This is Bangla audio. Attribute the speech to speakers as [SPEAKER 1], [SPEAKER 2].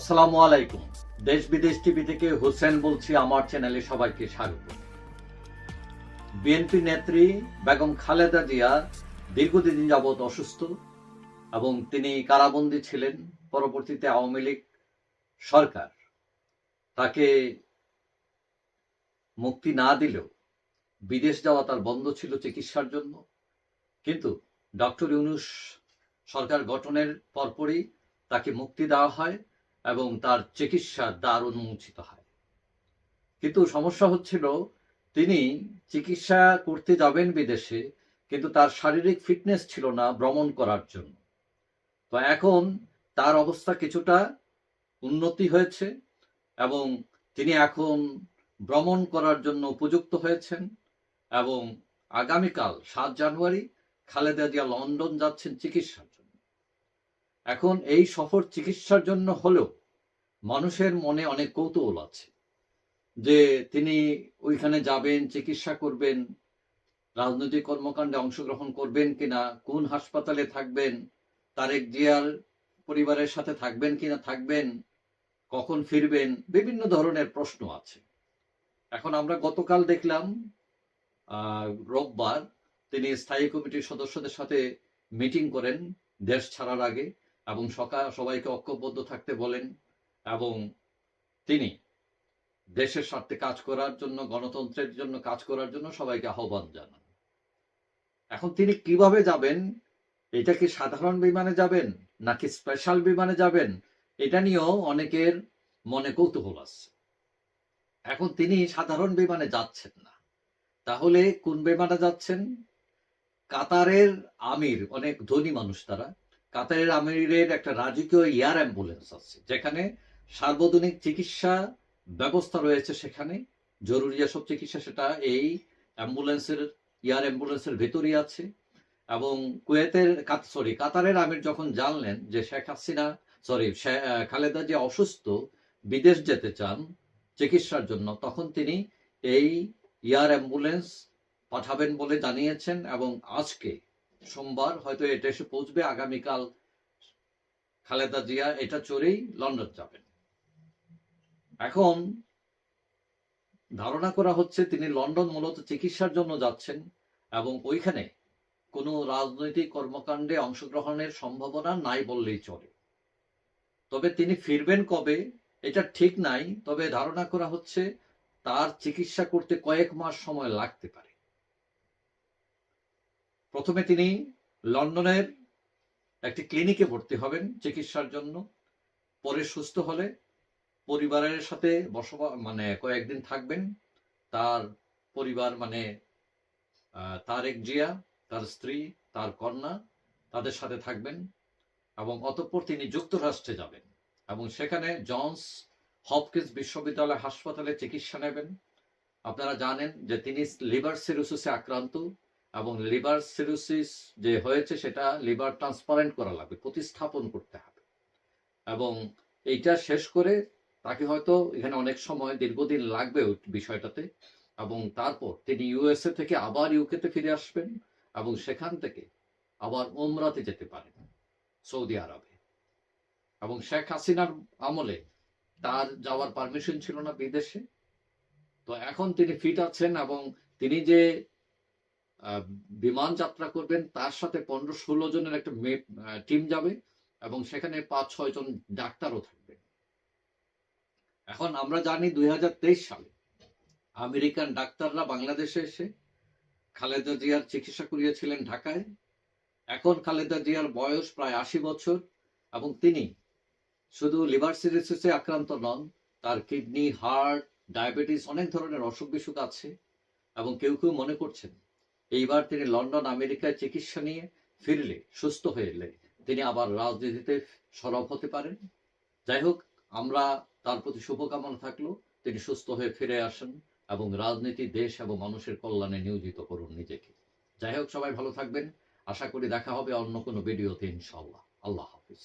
[SPEAKER 1] আসসালামু আলাইকুম। দেশ বিদেশ টিভি থেকে হোসেন বলছি, আমার চ্যানেলে সবাইকে স্বাগত। বিএনপি নেত্রী বেগম খালেদা জিয়া দীর্ঘদিন যাবৎ অসুস্থ এবং তিনি কারাবন্দী ছিলেন, পরবর্তীতে আওয়ামী লীগ সরকার। তাকে মুক্তি না দিলেও বিদেশ যাওয়া তার বন্ধ ছিল চিকিৎসার জন্য। কিন্তু ডক্টর ইউনুস সরকার গঠনের পরপরই তাকে মুক্তি দেওয়া হয়। এবং তার চিকিৎসার দ্বার উন্মোচিত হয়। কিন্তু সমস্যা হচ্ছিল, তিনি চিকিৎসা করতে যাবেন বিদেশে, কিন্তু তার শারীরিক ফিটনেস ছিল না ভ্রমণ করার জন্য। তো এখন তার অবস্থা কিছুটা উন্নতি হয়েছে এবং তিনি এখন ভ্রমণ করার জন্য উপযুক্ত হয়েছেন এবং আগামীকাল সাত জানুয়ারি খালেদা জিয়া লন্ডন যাচ্ছেন চিকিৎসার জন্য। এখন এই সফর চিকিৎসার জন্য হলেও মানুষের মনে অনেক কৌতূহল আছে যে তিনি ওইখানে যাবেন, চিকিৎসা করবেন, রাজনৈতিক কর্মকাণ্ডে অংশগ্রহণ করবেন কিনা, কোন হাসপাতালে থাকবেন, তারেক জিয়ার পরিবারের সাথে থাকবেন কিনা, থাকবেন, কখন ফিরবেন, বিভিন্ন ধরনের প্রশ্ন আছে। এখন আমরা গতকাল দেখলাম রোববার তিনি স্থায়ী কমিটির সদস্যদের সাথে মিটিং করেন দেশ ছাড়ার আগে। এবং সকাল সবাইকে ঐক্যবদ্ধ থাকতে বলেন এবং তিনি দেশের স্বার্থে কাজ করার জন্য, গণতন্ত্রের জন্য কাজ করার জন্য সবাইকে আহ্বান জানান। এখন তিনি কীভাবে যাবেন? এটা কি সাধারণ বিমানে যাবেন নাকি স্পেশাল বিমানে যাবেন? এটা নিয়েও অনেকের মনে কৌতূহল আছে। এখন তিনি সাধারণ বিমানে যাচ্ছেন না। তাহলে কোন বিমানে যাচ্ছেন? কাতারের আমির, অনেক ধনী মানুষ তারা। কাতারের আমিরের একটা রাজকীয় এয়ার অ্যাম্বুলেন্স আছে, যেখানে সার্বজনীন চিকিৎসা ব্যবস্থা রয়েছে সেখানে। জরুরি যেসব চিকিৎসা, সেটা এই অ্যাম্বুলেন্সের, এয়ার অ্যাম্বুলেন্সের ভেতরই আছে। এবং কুয়েতের সরি কাতারের আমির যখন জানলেন যে শেখ হাসিনা সরি খালেদা যে অসুস্থ, বিদেশ যেতে চান চিকিৎসার জন্য, তখন তিনি এই এয়ার অ্যাম্বুলেন্স পাঠাবেন বলে জানিয়েছেন। এবং আজকে সোমবার হয়তো এটা এসে পৌঁছবে, আগামীকাল খালেদা জিয়া এটা চড়েই লন্ডন যাবেন। এখন ধারণা করা হচ্ছে তিনি লন্ডন মূলত চিকিৎসার জন্য যাচ্ছেন এবং ওইখানে কোনো রাজনৈতিক কর্মকাণ্ডে অংশগ্রহণের সম্ভাবনা নাই বললেই চলে। তবে তিনি ফিরবেন কবে, এটা ঠিক নাই, তবে ধারণা করা হচ্ছে তার চিকিৎসা করতে কয়েক মাস সময় লাগতে পারে। প্রথমে তিনি লন্ডনের একটি ক্লিনিকে ভর্তি হবেন চিকিৎসার জন্য। পরে সুস্থ হলে পরিবারের সাথে বসবাস মানে কয়েকদিন থাকবেন। তার পরিবার মানে আহ, তারেক জিয়া তার স্ত্রী তার কন্যা তাদের সাথে থাকবেন এবং অতঃপর তিনি যুক্তরাষ্ট্রে যাবেন এবং সেখানে জনস হপকিন্স বিশ্ববিদ্যালয় হাসপাতালে চিকিৎসা নেবেন। আপনারা জানেন যে তিনি লিভার সিরোসিসে আক্রান্ত। এবং লিভার সিরোসিস যে হয়েছে সেটা লিভার ট্রান্সপারেন্ট করা লাগবে, প্রতিস্থাপন করতে হবে। এবং এইটা শেষ করে তাকে হয়তো এখানে অনেক সময়, দীর্ঘদিন লাগবে ওই বিষয়টাতে, এবং তারপর তিনি ইউএসএ থেকে আবার ইউকেতে ফিরে আসবেন এবং সেখান থেকে আবার ওমরাতে যেতে পারেন সৌদি আরবে। এবং শেখ হাসিনার আমলে তার যাওয়ার পারমিশন ছিল না বিদেশে। তো এখন তিনি ফিট আছেন এবং তিনি যে বিমান যাত্রা করবেন। তার সাথে পনেরো ষোলো জনের একটা টিম যাবে এবং সেখানে পাঁচ, ছয় জন ডাক্তারও থাকবে। এখন আমরা জানি দুই সালে আমেরিকান ডাক্তাররা বাংলাদেশে এসে খালেদা জিয়ার চিকিৎসা করিয়েছিলেন ঢাকায়। এখন খালেদা জিয়ার বয়স প্রায় আশি বছর এবং তিনি শুধু লিভার সিরিসিসে আক্রান্ত নন, তার কিডনি, হার্ট, ডায়াবেটিস অনেক ধরনের অসুখ বিসুখ আছে এবং কেউ কেউ মনে করছেন এইবার তিনি লন্ডন, আমেরিকায় চিকিৎসা নিয়ে ফিরলে, সুস্থ হয়ে এলে তিনি আবার রাজনীতিতে সরব হতে পারেন। যাই হোক, আমরা তার প্রতি শুভকামনা থাকল। তিনি সুস্থ হয়ে ফিরে আসেন এবং রাজনীতি, দেশ এবং মানুষের কল্যাণে নিয়োজিত করুন নিজেকে। যাই হোক, সবাই ভালো থাকবেন। আশা করি দেখা হবে অন্য কোনো ভিডিওতে ইনশাল্লাহ আল্লাহ হাফিজ।